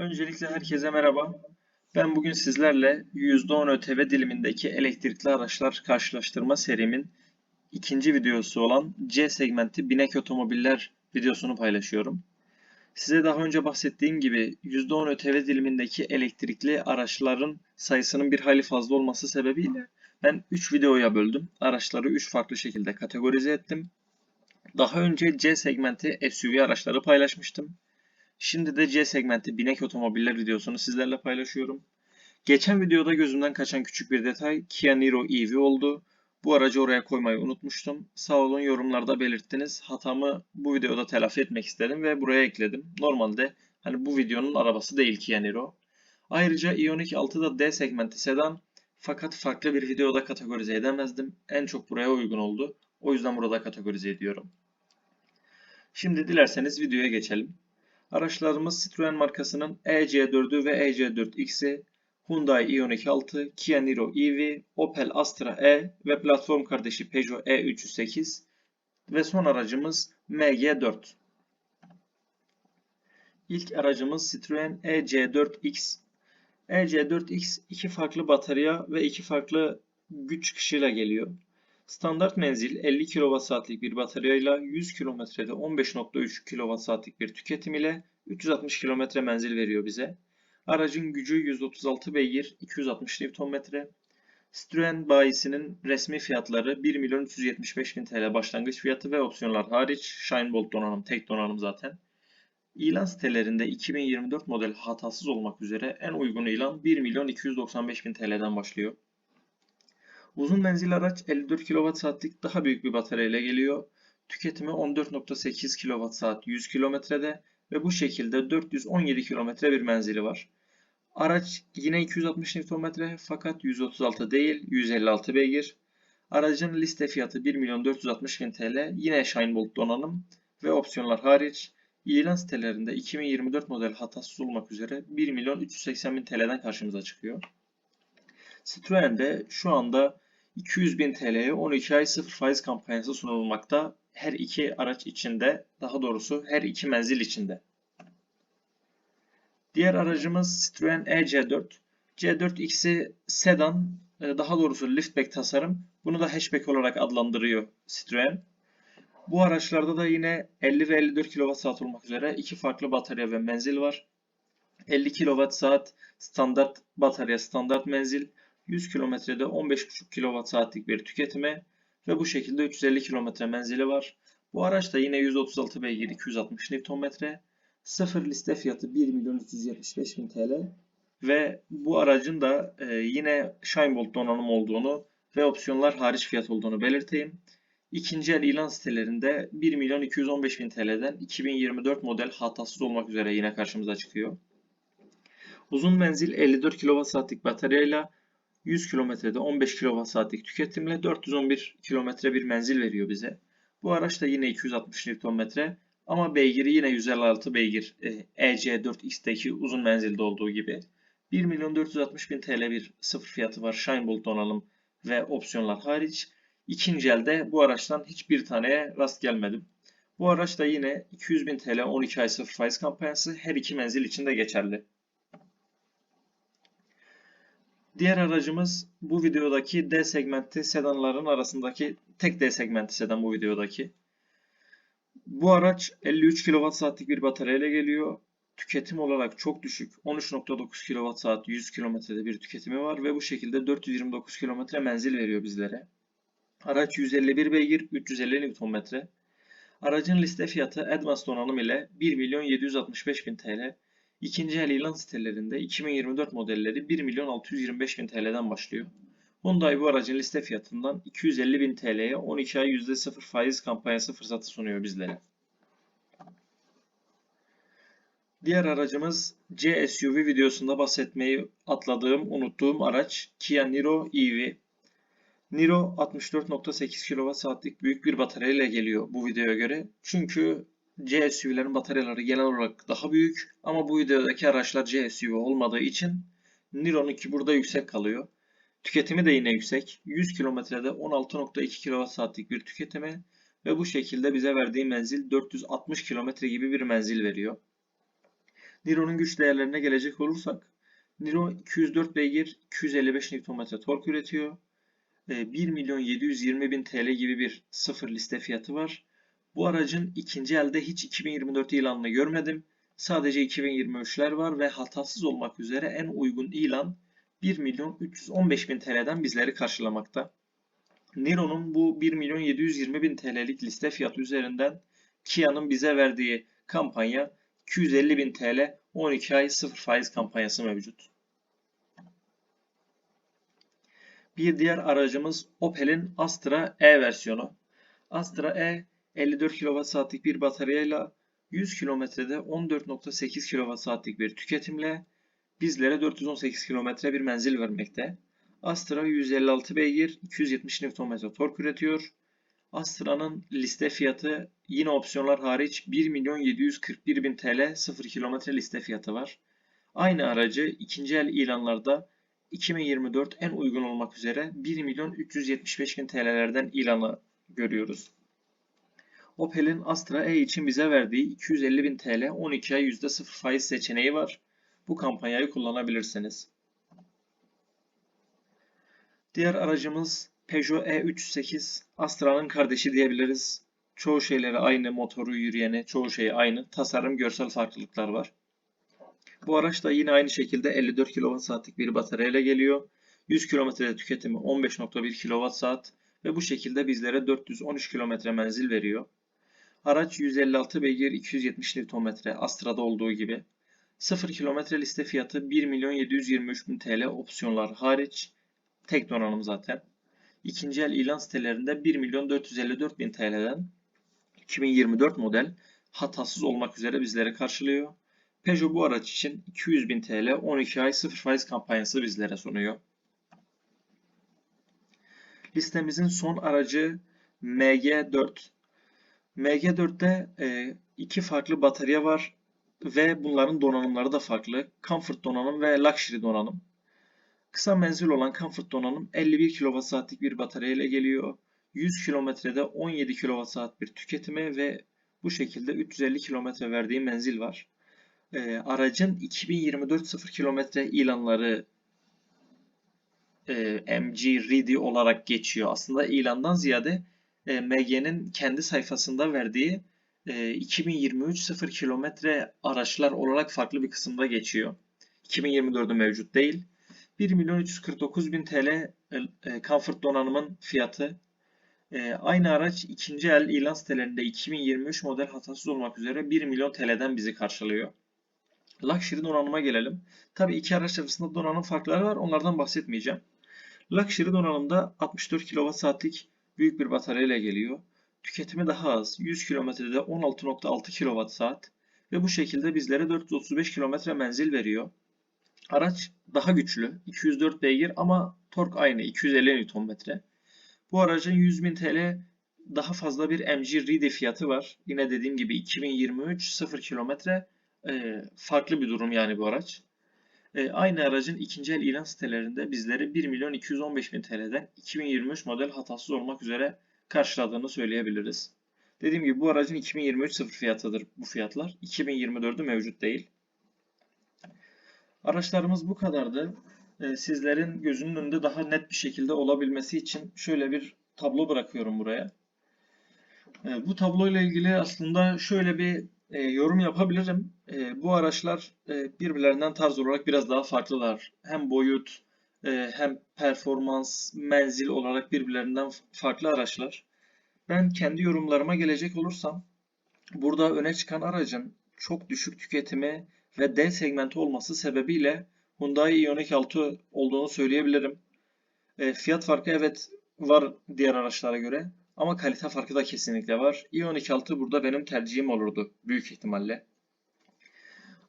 Öncelikle herkese merhaba. Ben bugün sizlerle %10 ÖTV dilimindeki elektrikli araçlar karşılaştırma serimin ikinci videosu olan C segmenti binek otomobiller videosunu paylaşıyorum. Size daha önce bahsettiğim gibi %10 ÖTV dilimindeki elektrikli araçların sayısının bir hayli fazla olması sebebiyle ben 3 videoya böldüm. Araçları 3 farklı şekilde kategorize ettim. Daha önce C segmenti SUV araçları paylaşmıştım. Şimdi de C segmenti binek otomobiller videosunu sizlerle paylaşıyorum. Geçen videoda gözümden kaçan küçük bir detay Kia Niro EV oldu. Bu aracı oraya koymayı unutmuştum. Sağ olun yorumlarda belirttiniz. Hatamı bu videoda telafi etmek istedim ve buraya ekledim. Normalde hani bu videonun arabası değil Kia Niro. Ayrıca Ioniq 6 da D segmenti sedan fakat farklı bir videoda kategorize edemezdim. En çok buraya uygun oldu. O yüzden burada kategorize ediyorum. Şimdi dilerseniz videoya geçelim. Araçlarımız Citroen markasının EC4'ü ve EC4X'i, Hyundai Ioniq 6, Kia Niro EV, Opel Astra E ve platform kardeşi Peugeot E308 ve son aracımız MG4. İlk aracımız Citroen EC4X. EC4X iki farklı batarya ve iki farklı güç çıkışıyla geliyor. Standart menzil 50 kWh'lik bir bataryayla 100 kilometrede 15.3 kWh'lik bir tüketim ile 360 km menzil veriyor bize. Aracın gücü 136 beygir, 260 Nm. Citroen bayisinin resmi fiyatları 1 milyon 375 bin TL başlangıç fiyatı ve opsiyonlar hariç Shine Bolt donanım, tek donanım zaten. İlan sitelerinde 2024 model hatasız olmak üzere en uygun ilan 1 milyon 295 bin TL'den başlıyor. Uzun menzil araç 54 kWh'lik daha büyük bir batarya ile geliyor. Tüketimi 14.8 kWh 100 kilometrede ve bu şekilde 417 kilometre bir menzili var. Araç yine 260 Nm fakat 136 değil 156 beygir. Aracın liste fiyatı 1 milyon 460 bin TL. Yine Shine Bolt donanım ve opsiyonlar hariç. İlan sitelerinde 2024 model hatasız olmak üzere 1 milyon 380 bin TL'den karşımıza çıkıyor. Citroen'de şu anda 200 bin TL'ye 12 ay 0 faiz kampanyası sunulmakta. Her iki araç içinde, daha doğrusu her iki menzil içinde. Diğer aracımız Citroen EC4. C4X'i sedan, e, daha doğrusu liftback tasarım. Bunu da hatchback olarak adlandırıyor Citroen. Bu araçlarda da yine 50 ve 54 kWh olmak üzere iki farklı batarya ve menzil var. 50 kWh standart batarya, standart menzil. 100 kilometrede 15,5 kWh'lik bir tüketime ve bu şekilde 350 km menzili var. Bu araç da yine 136 beygir 260 Nm. Sıfır liste fiyatı 1 milyon 375 bin TL ve bu aracın da e, yine Shinebolt donanım olduğunu ve opsiyonlar hariç fiyat olduğunu belirteyim. İkinci el ilan sitelerinde 1 milyon 215 bin TL'den 2024 model hatasız olmak üzere yine karşımıza çıkıyor. Uzun menzil 54 kWh'lik bataryayla 100 kilometrede 15 kWh'lik tüketimle 411 kilometre bir menzil veriyor bize. Bu araç da yine 260 Nm ama beygiri yine 156 beygir EC4X'teki uzun menzilde olduğu gibi. 1 milyon 460 bin TL bir sıfır fiyatı var Shine Bolt donanım ve opsiyonlar hariç. İkinci elde bu araçtan hiçbir taneye rast gelmedim. Bu araç da yine 200 bin TL 12 ay sıfır faiz kampanyası her iki menzil için de geçerli. Diğer aracımız bu videodaki D segmenti sedanların arasındaki tek D segmenti sedan bu videodaki. Bu araç 53 kWh'lik bir batarya ile geliyor. Tüketim olarak çok düşük. 13.9 kWh 100 kilometrede bir tüketimi var ve bu şekilde 429 km menzil veriyor bizlere. Araç 151 beygir 350 Nm. Aracın liste fiyatı Advanced donanım ile 1 milyon 765 bin TL. İkinci el ilan sitelerinde 2024 modelleri 1 milyon 625 bin TL'den başlıyor. Hyundai bu aracın liste fiyatından 250 bin TL'ye 12 ay %0 faiz kampanyası fırsatı sunuyor bizlere. Diğer aracımız C SUV videosunda bahsetmeyi atladığım, unuttuğum araç Kia Niro EV. Niro 64.8 kWh'lik büyük bir batarya ile geliyor bu videoya göre. Çünkü C SUV'lerin bataryaları genel olarak daha büyük ama bu videodaki araçlar C SUV olmadığı için Niro'nunki burada yüksek kalıyor. Tüketimi de yine yüksek. 100 kilometrede 16.2 kWh'lik bir tüketimi ve bu şekilde bize verdiği menzil 460 kilometre gibi bir menzil veriyor. Niro'nun güç değerlerine gelecek olursak Niro 204 beygir 255 Nm tork üretiyor. E, 1 milyon 720 bin TL gibi bir sıfır liste fiyatı var. Bu aracın ikinci elde hiç 2024 ilanını görmedim. Sadece 2023'ler var ve hatasız olmak üzere en uygun ilan 1 milyon 315 bin TL'den bizleri karşılamakta. Niro'nun bu 1 milyon 720 bin TL'lik liste fiyatı üzerinden Kia'nın bize verdiği kampanya 250 bin TL 12 ay 0 faiz kampanyası mevcut. Bir diğer aracımız Opel'in Astra E versiyonu. Astra E 54 kWh'lik bir bataryayla 100 kilometrede 14.8 kWh'lik bir tüketimle bizlere 418 kilometre bir menzil vermekte. Astra 156 beygir, 270 Nm tork üretiyor. Astra'nın liste fiyatı yine opsiyonlar hariç 1 milyon 741 bin TL 0 kilometre liste fiyatı var. Aynı aracı ikinci el ilanlarda 2024 en uygun olmak üzere 1 milyon 375 bin TL'lerden ilanı görüyoruz. Opel'in Astra E için bize verdiği 250 bin TL 12 ay %0 faiz seçeneği var. Bu kampanyayı kullanabilirsiniz. Diğer aracımız Peugeot E308. Astra'nın kardeşi diyebiliriz. Çoğu şeyleri aynı, motoru, yürüyeni, çoğu şeyi aynı. Tasarım, görsel farklılıklar var. Bu araç da yine aynı şekilde 54 kWh'lik bir bataryayla geliyor. 100 kilometrede tüketimi 15.1 kWh ve bu şekilde bizlere 413 km menzil veriyor. Araç 156 beygir 270 Nm Astra'da olduğu gibi. 0 kilometre liste fiyatı 1 milyon 723 bin TL opsiyonlar hariç. Tek donanım zaten. İkinci el ilan sitelerinde 1 milyon 454 bin TL'den 2024 model hatasız olmak üzere bizleri karşılıyor. Peugeot bu araç için 200 bin TL 12 ay 0 faiz kampanyası bizlere sunuyor. Listemizin son aracı MG4. MG4'te e, iki farklı batarya var ve bunların donanımları da farklı. Comfort donanım ve Luxury donanım. Kısa menzil olan Comfort donanım 51 kWh'lik bir batarya ile geliyor. 100 kilometrede 17 kWh bir tüketimi ve bu şekilde 350 kilometre verdiği menzil var. E, aracın 2024 0 kilometre ilanları e, MG Ready olarak geçiyor. Aslında ilandan ziyade e, MG'nin kendi sayfasında verdiği e, 2023 0 kilometre araçlar olarak farklı bir kısımda geçiyor. 2024'de mevcut değil. 1 milyon 349 bin TL e, Comfort donanımın fiyatı. E, aynı araç ikinci el ilan sitelerinde 2023 model hatasız olmak üzere 1 milyon TL'den bizi karşılıyor. Luxury donanıma gelelim. Tabii iki araç arasında donanım farkları var. Onlardan bahsetmeyeceğim. Luxury donanımda 64 kWh'lik büyük bir batarya ile geliyor. Tüketimi daha az. 100 kilometrede 16.6 kWh ve bu şekilde bizlere 435 km menzil veriyor. Araç daha güçlü. 204 beygir ama tork aynı. 250 Nm. Bu aracın 100.000 TL daha fazla bir MG Reedy fiyatı var. Yine dediğim gibi 2023 0 kilometre farklı bir durum yani bu araç. E, aynı aracın ikinci el ilan sitelerinde bizleri 1 milyon 215 bin TL'den 2023 model hatasız olmak üzere karşıladığını söyleyebiliriz. Dediğim gibi bu aracın 2023 sıfır fiyatıdır bu fiyatlar. 2024'ü mevcut değil. Araçlarımız bu kadardı. E, sizlerin gözünün önünde daha net bir şekilde olabilmesi için şöyle bir tablo bırakıyorum buraya. E, bu tablo ile ilgili aslında şöyle bir e, yorum yapabilirim. E, bu araçlar e, birbirlerinden tarz olarak biraz daha farklılar. Hem boyut e, hem performans, menzil olarak birbirlerinden farklı araçlar. Ben kendi yorumlarıma gelecek olursam burada öne çıkan aracın çok düşük tüketimi ve D segmenti olması sebebiyle Hyundai Ioniq 6 olduğunu söyleyebilirim. E, fiyat farkı evet var diğer araçlara göre ama kalite farkı da kesinlikle var. Ioniq 6 burada benim tercihim olurdu büyük ihtimalle.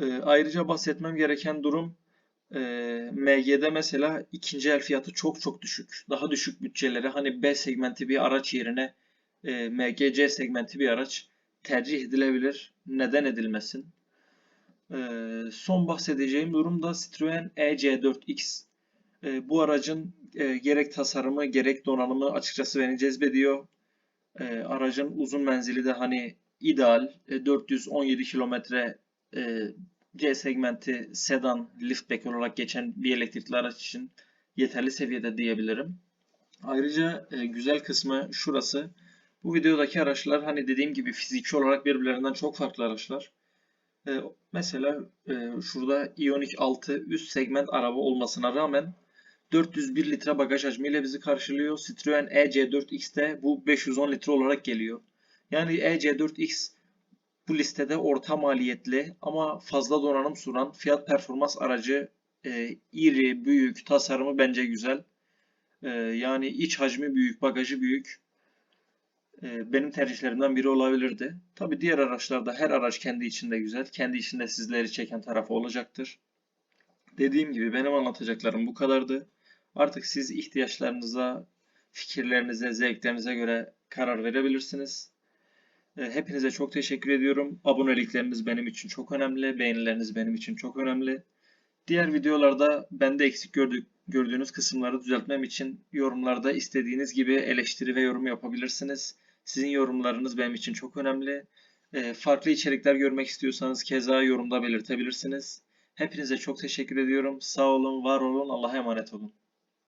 E, ayrıca bahsetmem gereken durum e, MG'de mesela ikinci el fiyatı çok çok düşük. Daha düşük bütçelere hani B segmenti bir araç yerine e, MGC segmenti bir araç tercih edilebilir. Neden edilmesin? E, son bahsedeceğim durum da Citroen EC4X. E, bu aracın e, gerek tasarımı gerek donanımı açıkçası beni cezbediyor. E, aracın uzun menzili de hani ideal. E, 417 kilometre C segmenti sedan liftback olarak geçen bir elektrikli araç için yeterli seviyede diyebilirim. Ayrıca e, güzel kısmı şurası. Bu videodaki araçlar hani dediğim gibi fiziki olarak birbirlerinden çok farklı araçlar. E, mesela e, şurada Ioniq 6 üst segment araba olmasına rağmen 401 litre bagaj hacmiyle bizi karşılıyor. Citroen EC4X'te bu 510 litre olarak geliyor. Yani EC4X bu listede orta maliyetli ama fazla donanım sunan fiyat performans aracı e, iri, büyük, tasarımı bence güzel. E, yani iç hacmi büyük, bagajı büyük. E, benim tercihlerimden biri olabilirdi. Tabi diğer araçlarda her araç kendi içinde güzel. Kendi içinde sizleri çeken tarafı olacaktır. Dediğim gibi benim anlatacaklarım bu kadardı. Artık siz ihtiyaçlarınıza, fikirlerinize, zevklerinize göre karar verebilirsiniz. E, Hepinize çok teşekkür ediyorum. Abonelikleriniz benim için çok önemli. Beğenileriniz benim için çok önemli. Diğer videolarda bende eksik gördük, gördüğünüz kısımları düzeltmem için yorumlarda istediğiniz gibi eleştiri ve yorum yapabilirsiniz. Sizin yorumlarınız benim için çok önemli. E, Farklı içerikler görmek istiyorsanız keza yorumda belirtebilirsiniz. Hepinize çok teşekkür ediyorum. Sağ olun, var olun, Allah'a emanet olun.